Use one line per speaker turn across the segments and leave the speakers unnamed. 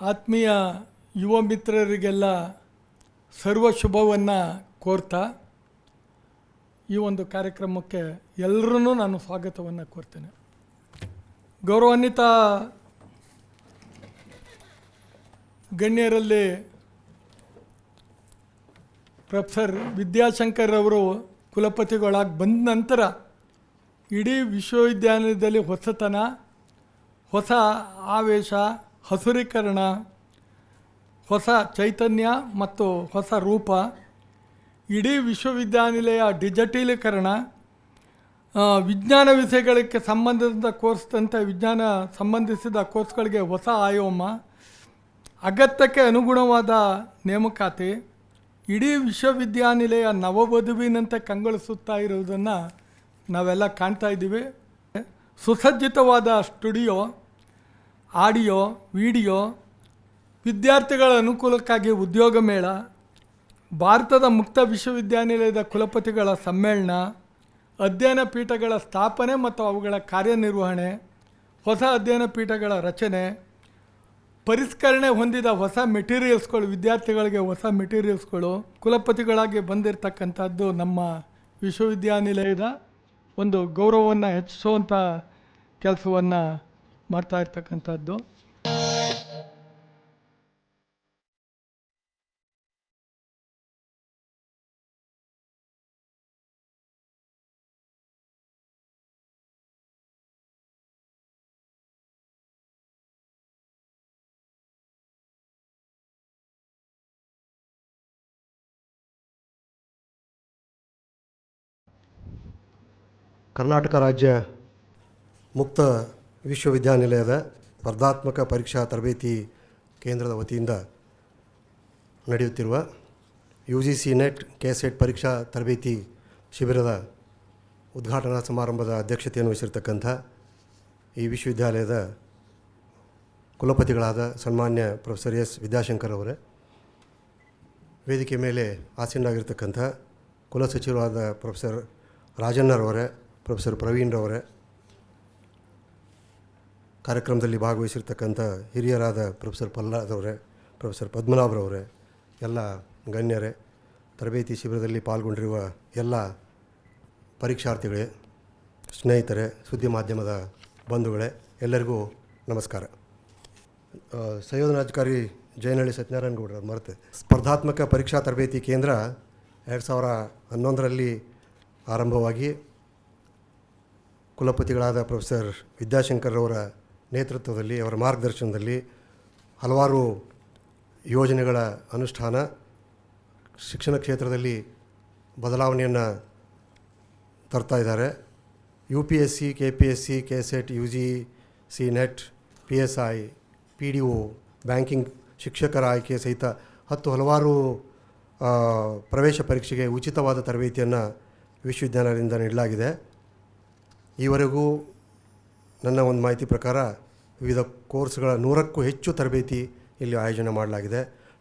ಆತ್ಮೀಯ ಯುವ ಮಿತ್ರರಿಗೆಲ್ಲ ಸರ್ವ ಶುಭವನ್ನು ಕೋರ್ತಾ ಈ ಒಂದು ಕಾರ್ಯಕ್ರಮಕ್ಕೆ ಎಲ್ಲರೂ ನಾನು ಸ್ವಾಗತವನ್ನು ಕೋರ್ತೇನೆ. ಗೌರವಾನ್ವಿತ ಗಣ್ಯರಲ್ಲಿ ಪ್ರೊಫೆಸರ್ ವಿದ್ಯಾಶಂಕರ್ ಅವರು ಕುಲಪತಿಗಳಾಗಿ ಬಂದ ನಂತರ ಇಡೀ ವಿಶ್ವವಿದ್ಯಾಲಯದಲ್ಲಿ ಹೊಸತನ, ಹೊಸ ಆವೇಶ ಹಸುರೀಕರಣ, ಹೊಸ ಚೈತನ್ಯ ಮತ್ತು ಹೊಸ ರೂಪ, ಇಡೀ ವಿಶ್ವವಿದ್ಯಾನಿಲಯ ಡಿಜಿಟಲೀಕರಣ ವಿಜ್ಞಾನ ವಿಷಯಗಳಿಗೆ ಸಂಬಂಧಿಸಿದ ಕೋರ್ಸ್ದಂತೆ ವಿಜ್ಞಾನ ಸಂಬಂಧಿಸಿದ ಕೋರ್ಸ್ಗಳಿಗೆ ಹೊಸ ಆಯೋಮ, ಅಗತ್ಯಕ್ಕೆ ಅನುಗುಣವಾದ ನೇಮಕಾತಿ, ಇಡೀ ವಿಶ್ವವಿದ್ಯಾನಿಲಯ ನವವಧುವಿನಂತೆ ಕಂಗೊಳಿಸುತ್ತಾ ಇರುವುದನ್ನು ನಾವೆಲ್ಲ ಕಾಣ್ತಾ ಇದ್ದೀವಿ. ಸುಸಜ್ಜಿತವಾದ ಸ್ಟುಡಿಯೋ ಆಡಿಯೋ, ವಿಡಿಯೋ ವಿದ್ಯಾರ್ಥಿಗಳ ಅನುಕೂಲಕ್ಕಾಗಿ ಉದ್ಯೋಗ ಮೇಳ, ಭಾರತದ ಮುಕ್ತ ವಿಶ್ವವಿದ್ಯಾನಿಲಯದ ಕುಲಪತಿಗಳ ಸಮ್ಮೇಳನ, ಅಧ್ಯಯನ ಪೀಠಗಳ ಸ್ಥಾಪನೆ ಮತ್ತು ಅವುಗಳ ಕಾರ್ಯನಿರ್ವಹಣೆ, ಹೊಸ ಅಧ್ಯಯನ ಪೀಠಗಳ ರಚನೆ, ಪರಿಷ್ಕರಣೆ ಹೊಂದಿದ ಹೊಸ ಮೆಟೀರಿಯಲ್ಸ್ಗಳು, ವಿದ್ಯಾರ್ಥಿಗಳಿಗೆ ಹೊಸ ಮೆಟೀರಿಯಲ್ಸ್ಗಳು ಕುಲಪತಿಗಳಾಗಿ ಬಂದಿರತಕ್ಕಂಥದ್ದು ನಮ್ಮ ವಿಶ್ವವಿದ್ಯಾನಿಲಯದ ಒಂದು ಗೌರವವನ್ನು ಹೆಚ್ಚಿಸುವಂಥ ಕೆಲಸವನ್ನು ಮಾಡ್ತಾ ಇರ್ತಕ್ಕಂಥದ್ದು.
ಕರ್ನಾಟಕ ರಾಜ್ಯ ಮುಕ್ತ ವಿಶ್ವವಿದ್ಯಾನಿಲಯದ ಸ್ಪರ್ಧಾತ್ಮಕ ಪರೀಕ್ಷಾ ತರಬೇತಿ ಕೇಂದ್ರದ ವತಿಯಿಂದ ನಡೆಯುತ್ತಿರುವ U G C NET K SET ಪರೀಕ್ಷಾ ತರಬೇತಿ ಶಿಬಿರದ ಉದ್ಘಾಟನಾ ಸಮಾರಂಭದ ಅಧ್ಯಕ್ಷತೆಯನ್ನು ವಹಿಸಿರ್ತಕ್ಕಂಥ ಈ ವಿಶ್ವವಿದ್ಯಾಲಯದ ಕುಲಪತಿಗಳಾದ ಸನ್ಮಾನ್ಯ ಪ್ರೊಫೆಸರ್ ಎಸ್ ವಿದ್ಯಾಶಂಕರ್ ಅವರೇ, ವೇದಿಕೆ ಮೇಲೆ ಆಸೀನರಾಗಿರ್ತಕ್ಕಂಥ ಕುಲಸಚಿವರಾದ ಪ್ರೊಫೆಸರ್ ರಾಜಣ್ಣರವರೇ, ಪ್ರೊಫೆಸರ್ ಪ್ರವೀಣ್ರವರೇ ಕಾರ್ಯಕ್ರಮದಲ್ಲಿ ಭಾಗವಹಿಸಿರ್ತಕ್ಕಂಥ ಹಿರಿಯರಾದ ಪ್ರೊಫೆಸರ್ ಪಲ್ಲಾದವರೇ ಪ್ರೊಫೆಸರ್ ಪದ್ಮನಾಭರವರೇ ಎಲ್ಲ ಗಣ್ಯರೇ, ತರಬೇತಿ ಶಿಬಿರದಲ್ಲಿ ಪಾಲ್ಗೊಂಡಿರುವ ಎಲ್ಲ ಪರೀಕ್ಷಾರ್ಥಿಗಳೇ, ಸ್ನೇಹಿತರೆ, ಸುದ್ದಿ ಮಾಧ್ಯಮದ ಬಂಧುಗಳೇ, ಎಲ್ಲರಿಗೂ ನಮಸ್ಕಾರ. ಸಂಯೋಜನಾಧಿಕಾರಿ ಜಯನಹಳ್ಳಿ ಸತ್ಯನಾರಾಯಣ ಗೌಡ್ರ ಮರೆತೆ. ಸ್ಪರ್ಧಾತ್ಮಕ ಪರೀಕ್ಷಾ ತರಬೇತಿ ಕೇಂದ್ರ ಎರಡು ಸಾವಿರ ಹನ್ನೊಂದರಲ್ಲಿ ಆರಂಭವಾಗಿ ಕುಲಪತಿಗಳಾದ ಪ್ರೊಫೆಸರ್ ವಿದ್ಯಾಶಂಕರ್ ಅವರ ನೇತೃತ್ವದಲ್ಲಿ ಅವರ ಮಾರ್ಗದರ್ಶನದಲ್ಲಿ ಹಲವಾರು ಯೋಜನೆಗಳ ಅನುಷ್ಠಾನ, ಶಿಕ್ಷಣ ಕ್ಷೇತ್ರದಲ್ಲಿ ಬದಲಾವಣೆಯನ್ನು ತರ್ತಾ ಇದ್ದಾರೆ. U P S C K P S C K SET U G C NET P S I P D O banking ಶಿಕ್ಷಕರ ಆಯ್ಕೆ ಸಹಿತ ಹತ್ತು ಹಲವಾರು ಪ್ರವೇಶ ಪರೀಕ್ಷೆಗೆ ಉಚಿತವಾದ ತರಬೇತಿಯನ್ನು ವಿಶ್ವವಿದ್ಯಾಲಯದಿಂದ ನೀಡಲಾಗಿದೆ. ಈವರೆಗೂ ನನ್ನ ಒಂದು ಮಾಹಿತಿ ಪ್ರಕಾರ ವಿವಿಧ ಕೋರ್ಸ್ಗಳ ನೂರಕ್ಕೂ ಹೆಚ್ಚು ತರಬೇತಿ ಇಲ್ಲಿ ಆಯೋಜನೆ ಮಾಡಲಾಗಿದೆ.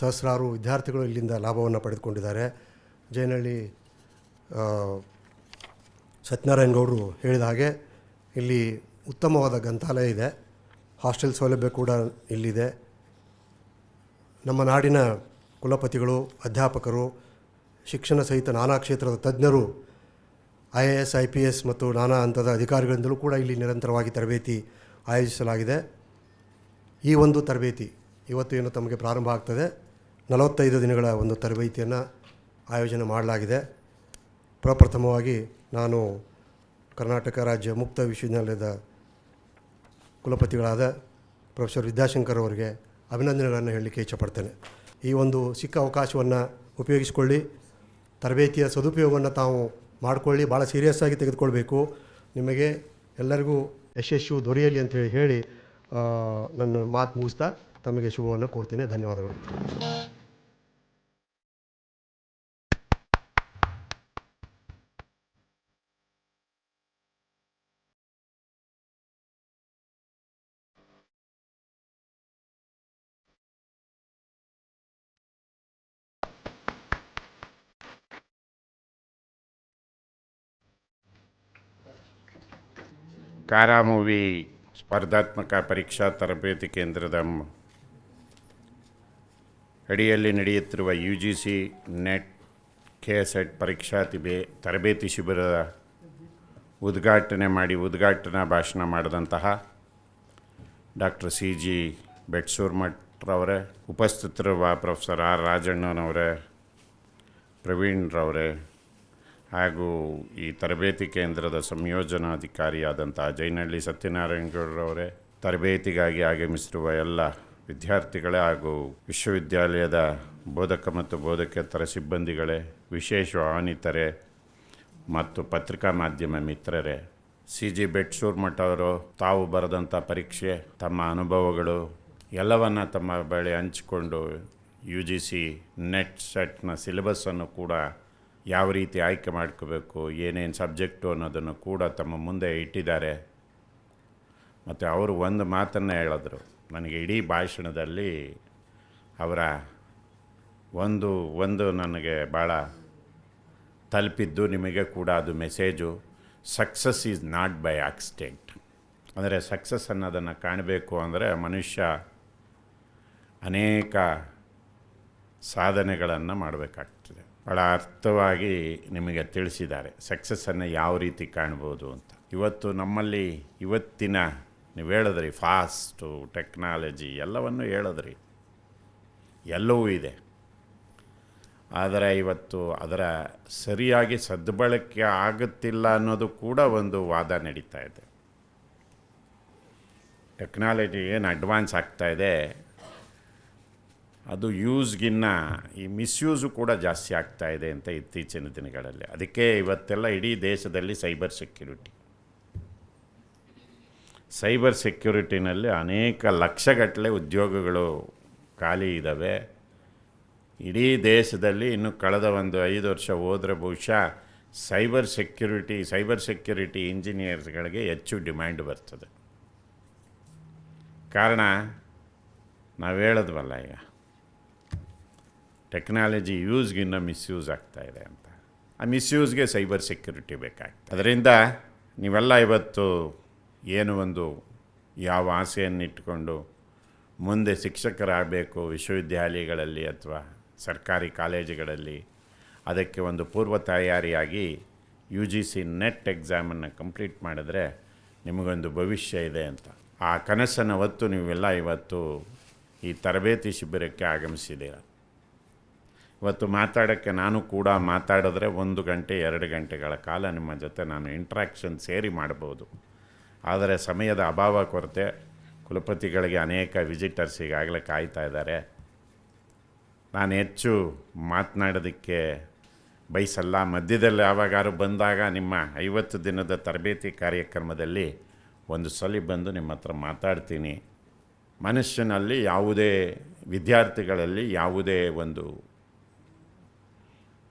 ಸಹಸ್ರಾರು ವಿದ್ಯಾರ್ಥಿಗಳು ಇಲ್ಲಿಂದ ಲಾಭವನ್ನು ಪಡೆದುಕೊಂಡಿದ್ದಾರೆ. ಜಯನಹಳ್ಳಿ ಸತ್ಯನಾರಾಯಣಗೌಡರು ಸತ್ಯನಾರಾಯಣ ಗೌಡರು ಹೇಳಿದ ಹಾಗೆ ಇಲ್ಲಿ ಉತ್ತಮವಾದ ಗ್ರಂಥಾಲಯ ಇದೆ. ಹಾಸ್ಟೆಲ್ ಸೌಲಭ್ಯ ಕೂಡ ಇಲ್ಲಿದೆ. ನಮ್ಮ ನಾಡಿನ ಕುಲಪತಿಗಳು, ಅಧ್ಯಾಪಕರು, ಶಿಕ್ಷಣ ಸಹಿತ ನಾನಾ ಕ್ಷೇತ್ರದ ತಜ್ಞರು, I A S, I P S ಮತ್ತು ನಾನಾ ಹಂತದ ಅಧಿಕಾರಿಗಳಿಂದಲೂ ಕೂಡ ಇಲ್ಲಿ ನಿರಂತರವಾಗಿ ತರಬೇತಿ ಆಯೋಜಿಸಲಾಗಿದೆ. ಈ ಒಂದು ತರಬೇತಿ ಇವತ್ತು ಏನು ತಮಗೆ ಪ್ರಾರಂಭ ಆಗ್ತದೆ. ನಲವತ್ತೈದು ದಿನಗಳ ಒಂದು ತರಬೇತಿಯನ್ನು ಆಯೋಜನೆ ಮಾಡಲಾಗಿದೆ. ಪ್ರಪ್ರಥಮವಾಗಿ ನಾನು ಕರ್ನಾಟಕ ರಾಜ್ಯ ಮುಕ್ತ ವಿಶ್ವವಿದ್ಯಾಲಯದ ಕುಲಪತಿಗಳಾದ ಪ್ರೊಫೆಸರ್ ವಿದ್ಯಾಶಂಕರ್ ಅವರಿಗೆ ಅಭಿನಂದನೆಗಳನ್ನು ಹೇಳಲಿಕ್ಕೆ ಇಚ್ಛಪಡ್ತೇನೆ. ಈ ಒಂದು ಸಿಕ್ಕ ಅವಕಾಶವನ್ನು ಉಪಯೋಗಿಸಿಕೊಳ್ಳಿ. ತರಬೇತಿಯ ಸದುಪಯೋಗವನ್ನು ತಾವು ಮಾಡಿಕೊಳ್ಳಿ. ಭಾಳ ಸೀರಿಯಸ್ ಆಗಿ ತೆಗೆದುಕೊಳ್ಬೇಕು. ನಿಮಗೆ ಎಲ್ಲರಿಗೂ ಯಶಸ್ಸು ದೊರೆಯಲಿ ಅಂತ ಹೇಳಿ ನನ್ನ ಮಾತು ಮುಗಿಸ್ತಾ ತಮಗೆ ಶುಭವನ್ನು ಕೋರ್ತೀನಿ ಧನ್ಯವಾದಗಳು.
ಕಾರಾ ಮೂವಿ ಸ್ಪರ್ಧಾತ್ಮಕ ಪರೀಕ್ಷಾ ತರಬೇತಿ ಕೇಂದ್ರದ ಅಡಿಯಲ್ಲಿ ನಡೆಯುತ್ತಿರುವ U G C NET K S Ed ಪರೀಕ್ಷಾ ತಿಬೆ ತರಬೇತಿ ಶಿಬಿರದ ಉದ್ಘಾಟನೆ ಮಾಡಿ ಉದ್ಘಾಟನಾ ಭಾಷಣ ಮಾಡಿದಂತಹ ಡಾಕ್ಟರ್ ಸಿ ಜಿ ಬೆಟ್ಸೂರ್ಮಠ್ರವರೇ ಉಪಸ್ಥಿತರಿರುವ ಪ್ರೊಫೆಸರ್ ಆರ್ ರಾಜಣ್ಣನವರೇ ಪ್ರವೀಣ್ರವರೇ ಹಾಗೂ ಈ ತರಬೇತಿ ಕೇಂದ್ರದ ಸಂಯೋಜನಾಧಿಕಾರಿಯಾದಂಥ ಜೈನಹಳ್ಳಿ ಸತ್ಯನಾರಾಯಣಗೌಡರವರೇ ತರಬೇತಿಗಾಗಿ ಆಗಮಿಸಿರುವ ಎಲ್ಲ ವಿದ್ಯಾರ್ಥಿಗಳೇ ಹಾಗೂ ವಿಶ್ವವಿದ್ಯಾಲಯದ ಬೋಧಕ ಮತ್ತು ಬೋಧಕೇತರ ಸಿಬ್ಬಂದಿಗಳೇ, ವಿಶೇಷ ಆನಿತರೆ ಮತ್ತು ಪತ್ರಿಕಾ ಮಾಧ್ಯಮ ಮಿತ್ರರೇ, ಸಿ ಜಿ ಬೆಟ್ಸೂರ್ಮಠ ಅವರು ತಾವು ಬರೆದಂಥ ಪರೀಕ್ಷೆ, ತಮ್ಮ ಅನುಭವಗಳು ಎಲ್ಲವನ್ನು ತಮ್ಮ ಬಳಿ ಹಂಚಿಕೊಂಡು ಯು ಜಿ ಸಿ ನೆಟ್ ಸೆಟ್ನ ಸಿಲೆಬಸ್ಸನ್ನು ಕೂಡ ಯಾವ ರೀತಿ ಆಯ್ಕೆ ಮಾಡ್ಕೋಬೇಕು, ಏನೇನು ಸಬ್ಜೆಕ್ಟು ಅನ್ನೋದನ್ನು ಕೂಡ ತಮ್ಮ ಮುಂದೆ ಇಟ್ಟಿದ್ದಾರೆ. ಮತ್ತು ಅವರು ಒಂದು ಮಾತನ್ನು ಹೇಳಿದ್ರು. ನನಗೆ ಇಡೀ ಭಾಷಣದಲ್ಲಿ ಅವರ ಒಂದು ಒಂದು ನನಗೆ ಭಾಳ ತಲುಪಿದ್ದು, ನಿಮಗೆ ಕೂಡ ಅದು message success is not by accident ಅಂದರೆ ಸಕ್ಸಸ್ ಅನ್ನೋದನ್ನು ಕಾಣಬೇಕು ಅಂದರೆ ಮನುಷ್ಯ ಅನೇಕ ಸಾಧನೆಗಳನ್ನು ಮಾಡಬೇಕಾಗ್ತದೆ. ಭಾಳ ಅರ್ಥವಾಗಿ ನಿಮಗೆ ತಿಳಿಸಿದ್ದಾರೆ. ಸಕ್ಸಸ್ಸನ್ನು ಯಾವ ರೀತಿ ಕಾಣ್ಬೋದು ಅಂತ. ಇವತ್ತು ನಮ್ಮಲ್ಲಿ ಇವತ್ತಿನ ನೀವು ಹೇಳಿದ್ರಿ ಫಾಸ್ಟು ಟೆಕ್ನಾಲಜಿ ಎಲ್ಲವನ್ನು ಹೇಳಿದ್ರಿ. ಎಲ್ಲವೂ ಇದೆ. ಆದರೆ ಇವತ್ತು ಅದರ ಸರಿಯಾಗಿ ಸದ್ಬಳಕೆ ಆಗುತ್ತಿಲ್ಲ ಅನ್ನೋದು ಕೂಡ ಒಂದು ವಾದ ನಡೀತಾ ಇದೆ. ಟೆಕ್ನಾಲಜಿ ಏನು ಅಡ್ವಾನ್ಸ್ ಆಗ್ತಾ ಇದೆ ಅದು ಯೂಸ್ಗಿನ್ನ ಈ ಮಿಸ್ಯೂಸು ಕೂಡ ಜಾಸ್ತಿ ಆಗ್ತಾ ಇದೆ ಅಂತ ಇತ್ತೀಚಿನ ದಿನಗಳಲ್ಲಿ. ಅದಕ್ಕೆ ಇವತ್ತೆಲ್ಲ ಇಡೀ ದೇಶದಲ್ಲಿ ಸೈಬರ್ ಸೆಕ್ಯೂರಿಟಿ. ಸೈಬರ್ ಸೆಕ್ಯೂರಿಟಿನಲ್ಲಿ ಅನೇಕ ಲಕ್ಷಗಟ್ಟಲೆ ಉದ್ಯೋಗಗಳು ಖಾಲಿ ಇದ್ದಾವೆ. ಇಡೀ ದೇಶದಲ್ಲಿ ಇನ್ನು ಕಳೆದ ಒಂದು ಐದು ವರ್ಷ ಹೋದ್ರೆ ಬಹುಶಃ ಸೈಬರ್ ಸೆಕ್ಯೂರಿಟಿ ಸೈಬರ್ ಸೆಕ್ಯೂರಿಟಿ ಇಂಜಿನಿಯರ್ಸ್ಗಳಿಗೆ ಹೆಚ್ಚು ಡಿಮ್ಯಾಂಡ್ ಬರ್ತದೆ. ಕಾರಣ ನಾವು ಹೇಳಿದ್ವಲ್ಲ ಈಗ. ಟೆಕ್ನಾಲಜಿ ಯೂಸ್ಗಿನ್ನ ಮಿಸ್ಯೂಸ್ ಆಗ್ತಾ ಇದೆ ಅಂತ. ಆ ಮಿಸ್ಯೂಸ್ಗೆ ಸೈಬರ್ ಸೆಕ್ಯೂರಿಟಿ ಬೇಕಾಗ್ತದೆ. ಅದರಿಂದ ನೀವೆಲ್ಲ ಇವತ್ತು ಏನು ಒಂದು ಯಾವ ಆಸೆಯನ್ನಿಟ್ಟುಕೊಂಡು ಮುಂದೆ ಶಿಕ್ಷಕರಾಗಬೇಕು ವಿಶ್ವವಿದ್ಯಾಲಯಗಳಲ್ಲಿ ಅಥವಾ ಸರ್ಕಾರಿ ಕಾಲೇಜುಗಳಲ್ಲಿ, ಅದಕ್ಕೆ ಒಂದು ಪೂರ್ವ ತಯಾರಿಯಾಗಿ ಯು ಜಿ ಸಿ ನೆಟ್ ಎಕ್ಸಾಮನ್ನು ಕಂಪ್ಲೀಟ್ ಮಾಡಿದ್ರೆ ನಿಮಗೊಂದು ಭವಿಷ್ಯ ಇದೆ ಅಂತ. ಆ ಕನಸನ್ನು ಹೊತ್ತು ನೀವೆಲ್ಲ ಇವತ್ತು ಈ ತರಬೇತಿ ಶಿಬಿರಕ್ಕೆ ಆಗಮಿಸಿದ್ದೀರ? ಇವತ್ತು ಮಾತಾಡೋಕ್ಕೆ ನಾನು ಕೂಡ ಮಾತಾಡಿದ್ರೆ ಒಂದು ಗಂಟೆ, ಎರಡು ಗಂಟೆಗಳ ಕಾಲ ನಿಮ್ಮ ಜೊತೆ ನಾನು ಇಂಟ್ರ್ಯಾಕ್ಷನ್ ಸೇರಿ ಮಾಡ್ಬೋದು. ಆದರೆ ಸಮಯದ ಅಭಾವ ಕೊರತೆ, ಕುಲಪತಿಗಳಿಗೆ ಅನೇಕ ವಿಸಿಟರ್ಸ್ ಈಗಾಗಲೇ ಕಾಯ್ತಾ ಇದ್ದಾರೆ. ನಾನು ಹೆಚ್ಚು ಮಾತನಾಡೋದಕ್ಕೆ ಬಯಸಲ್ಲ. ಮಧ್ಯದಲ್ಲಿ ಯಾವಾಗಾರು ಬಂದಾಗ ನಿಮ್ಮ ಐವತ್ತು ದಿನದ ತರಬೇತಿ ಕಾರ್ಯಕ್ರಮದಲ್ಲಿ ಒಂದು ಸಲ ಬಂದು ನಿಮ್ಮ ಹತ್ರ ಮಾತಾಡ್ತೀನಿ. ಮನುಷ್ಯನಲ್ಲಿ ಯಾವುದೇ ವಿದ್ಯಾರ್ಥಿಗಳಲ್ಲಿ ಯಾವುದೇ ಒಂದು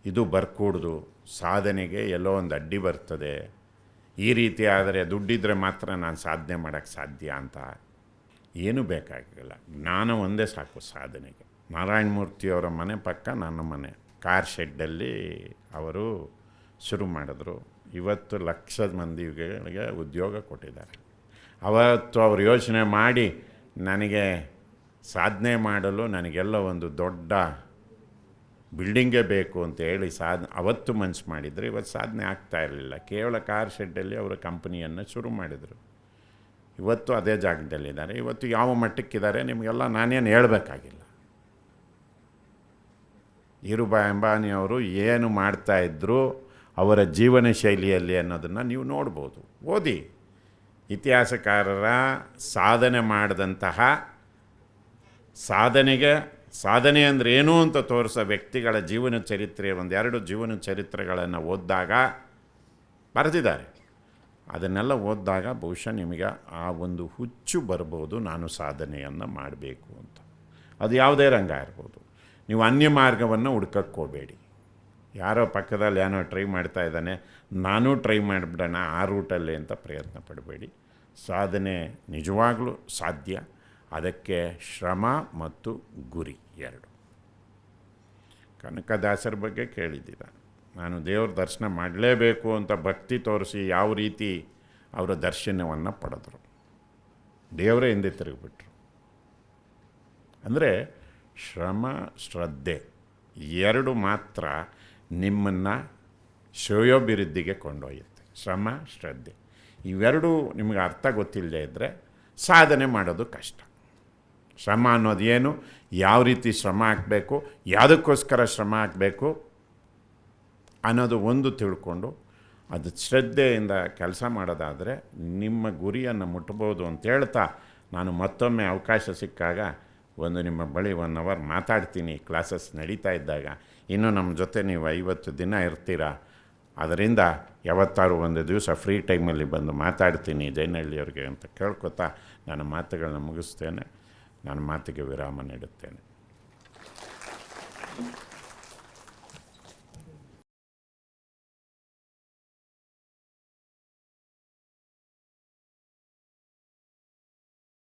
ಇದು ಬರ್ಕೂಡ್ದು. ಸಾಧನೆಗೆ ಎಲ್ಲೋ ಒಂದು ಅಡ್ಡಿ ಬರ್ತದೆ. ಈ ರೀತಿ ಆದರೆ ದುಡ್ಡಿದ್ರೆ ಮಾತ್ರ ನಾನು ಸಾಧನೆ ಮಾಡೋಕ್ಕೆ ಸಾಧ್ಯ ಅಂತ ಏನೂ ಬೇಕಾಗಿಲ್ಲ. ಜ್ಞಾನ ಒಂದೇ ಸಾಕು ಸಾಧನೆಗೆ. ನಾರಾಯಣ ಮೂರ್ತಿಯವರ ಮನೆ ಪಕ್ಕ ನನ್ನ ಮನೆ. ಕಾರ್ ಶೆಡ್ಡಲ್ಲಿ ಅವರು ಶುರು ಮಾಡಿದ್ರು. ಇವತ್ತು ಲಕ್ಷ ಮಂದಿಗಳಿಗೆ ಉದ್ಯೋಗ ಕೊಟ್ಟಿದ್ದಾರೆ. ಅವತ್ತು ಅವರು ಯೋಚನೆ ಮಾಡಿ ನನಗೆ ಸಾಧನೆ ಮಾಡಲು ನನಗೆಲ್ಲ ಒಂದು ದೊಡ್ಡ ಬಿಲ್ಡಿಂಗೇ ಬೇಕು ಅಂತ ಹೇಳಿ ಸಾಧನೆ, ಅವತ್ತು ಮನ್ಸು ಮಾಡಿದರೆ, ಇವತ್ತು ಸಾಧನೆ ಆಗ್ತಾ ಇರಲಿಲ್ಲ. ಕೇವಲ ಕಾರ್ ಶೆಡ್ಡಲ್ಲಿ ಅವರ ಕಂಪನಿಯನ್ನು ಶುರು ಮಾಡಿದರು. ಇವತ್ತು ಅದೇ ಜಾಗದಲ್ಲಿದ್ದಾರೆ ಇವತ್ತು ಯಾವ ಮಟ್ಟಕ್ಕಿದ್ದಾರೆ ನಿಮಗೆಲ್ಲ ನಾನೇನು ಹೇಳಬೇಕಾಗಿಲ್ಲ. ಅಂಬಾನಿ ಅವರು ಏನು ಮಾಡ್ತಾಯಿದ್ರು ಅವರ ಜೀವನ ಶೈಲಿಯಲ್ಲಿ ಅನ್ನೋದನ್ನು ನೀವು ನೋಡ್ಬೋದು. ಓದಿ. ಇತಿಹಾಸಕಾರರ ಸಾಧನೆ ಮಾಡಿದಂತಹ ಸಾಧನೆಗೆ ಸಾಧನೆ ಅಂದರೆ ಏನು ಅಂತ ತೋರಿಸೋ ವ್ಯಕ್ತಿಗಳ ಜೀವನ ಚರಿತ್ರೆ, ಒಂದೆರಡು ಜೀವನ ಚರಿತ್ರೆಗಳನ್ನು ಓದಿದಾಗ ಬರೆದಿದ್ದಾರೆ. ಅದನ್ನೆಲ್ಲ ಓದಿದಾಗ ಬಹುಶಃ ನಿಮಗೆ ಆ ಒಂದು ಹುಚ್ಚು ಬರ್ಬೋದು, ನಾನು ಸಾಧನೆಯನ್ನು ಮಾಡಬೇಕು ಅಂತ. ಅದು ಯಾವುದೇ ರಂಗ ಇರ್ಬೋದು. ನೀವು ಅನ್ಯ ಮಾರ್ಗವನ್ನು ಹುಡ್ಕಕ್ಕೆ ಹೋಗಬೇಡಿ. ಯಾರೋ ಪಕ್ಕದಲ್ಲಿ ಏನೋ ಟ್ರೈ ಮಾಡ್ತಾ ಇದ್ದಾನೆ, ನಾನು ಟ್ರೈ ಮಾಡಿಬಿಡೋಣ ಆ ರೂಟಲ್ಲಿ ಅಂತ ಪ್ರಯತ್ನ ಪಡಬೇಡಿ. ಸಾಧನೆ ನಿಜವಾಗಲೂ ಸಾಧ್ಯ. ಅದಕ್ಕೆ ಶ್ರಮ ಮತ್ತು ಗುರಿ ಎರಡು. ಕನಕದಾಸರ ಬಗ್ಗೆ ಕೇಳಿದ್ದೀರ. ನಾನು ದೇವ್ರ ದರ್ಶನ ಮಾಡಲೇಬೇಕು ಅಂತ ಭಕ್ತಿ ತೋರಿಸಿ ಯಾವ ರೀತಿ ಅವರ ದರ್ಶನವನ್ನು ಪಡೆದರು. ದೇವರೇ ಹಿಂದೆ ತಿರುಗಿಬಿಟ್ರು. ಅಂದರೆ ಶ್ರಮ, ಶ್ರದ್ಧೆ ಎರಡು ಮಾತ್ರ ನಿಮ್ಮನ್ನು ಶ್ರೇಯೋಭಿವೃದ್ಧಿಗೆ ಕೊಂಡೊಯ್ಯುತ್ತೆ. ಶ್ರಮ, ಶ್ರದ್ಧೆ ಇವೆರಡೂ ನಿಮಗೆ ಅರ್ಥ ಗೊತ್ತಿಲ್ಲದೆ ಇದ್ದರೆ ಸಾಧನೆ ಮಾಡೋದು ಕಷ್ಟ. ಶ್ರಮ ಅನ್ನೋದೇನು? ಯಾವ ರೀತಿ ಶ್ರಮ ಹಾಕಬೇಕು? ಯಾವುದಕ್ಕೋಸ್ಕರ ಶ್ರಮ ಹಾಕಬೇಕು? ಅನ್ನೋದು ಒಂದು ತಿಳ್ಕೊಂಡು ಅದು ಶ್ರದ್ಧೆಯಿಂದ ಕೆಲಸ ಮಾಡೋದಾದರೆ ನಿಮ್ಮ ಗುರಿಯನ್ನು ಮುಟ್ಬೋದು ಅಂತ ಹೇಳ್ತಾ ನಾನು ಮತ್ತೊಮ್ಮೆ ಅವಕಾಶ ಸಿಕ್ಕಾಗ ಒಂದು ನಿಮ್ಮ ಬಳಿ ಒನ್ ಅವರ್ ಮಾತಾಡ್ತೀನಿ. ಕ್ಲಾಸಸ್ ನಡೀತಾ ಇದ್ದಾಗ. ಇನ್ನೂ ನಮ್ಮ ಜೊತೆ ನೀವು ಐವತ್ತು ದಿನ ಇರ್ತೀರ? ಅದರಿಂದ ಯಾವತ್ತಾರು ಒಂದು ದಿವಸ ಫ್ರೀ ಟೈಮಲ್ಲಿ ಬಂದು ಮಾತಾಡ್ತೀನಿ ಜೈನಹಳ್ಳಿಯವ್ರಿಗೆ ಅಂತ ಕೇಳ್ಕೊತಾ ನನ್ನ ಮಾತುಗಳನ್ನ ಮುಗಿಸ್ತೇನೆ. ನನ್ನ ಮಾತಿಗೆ ವಿರಾಮ ನೀಡುತ್ತೇನೆ.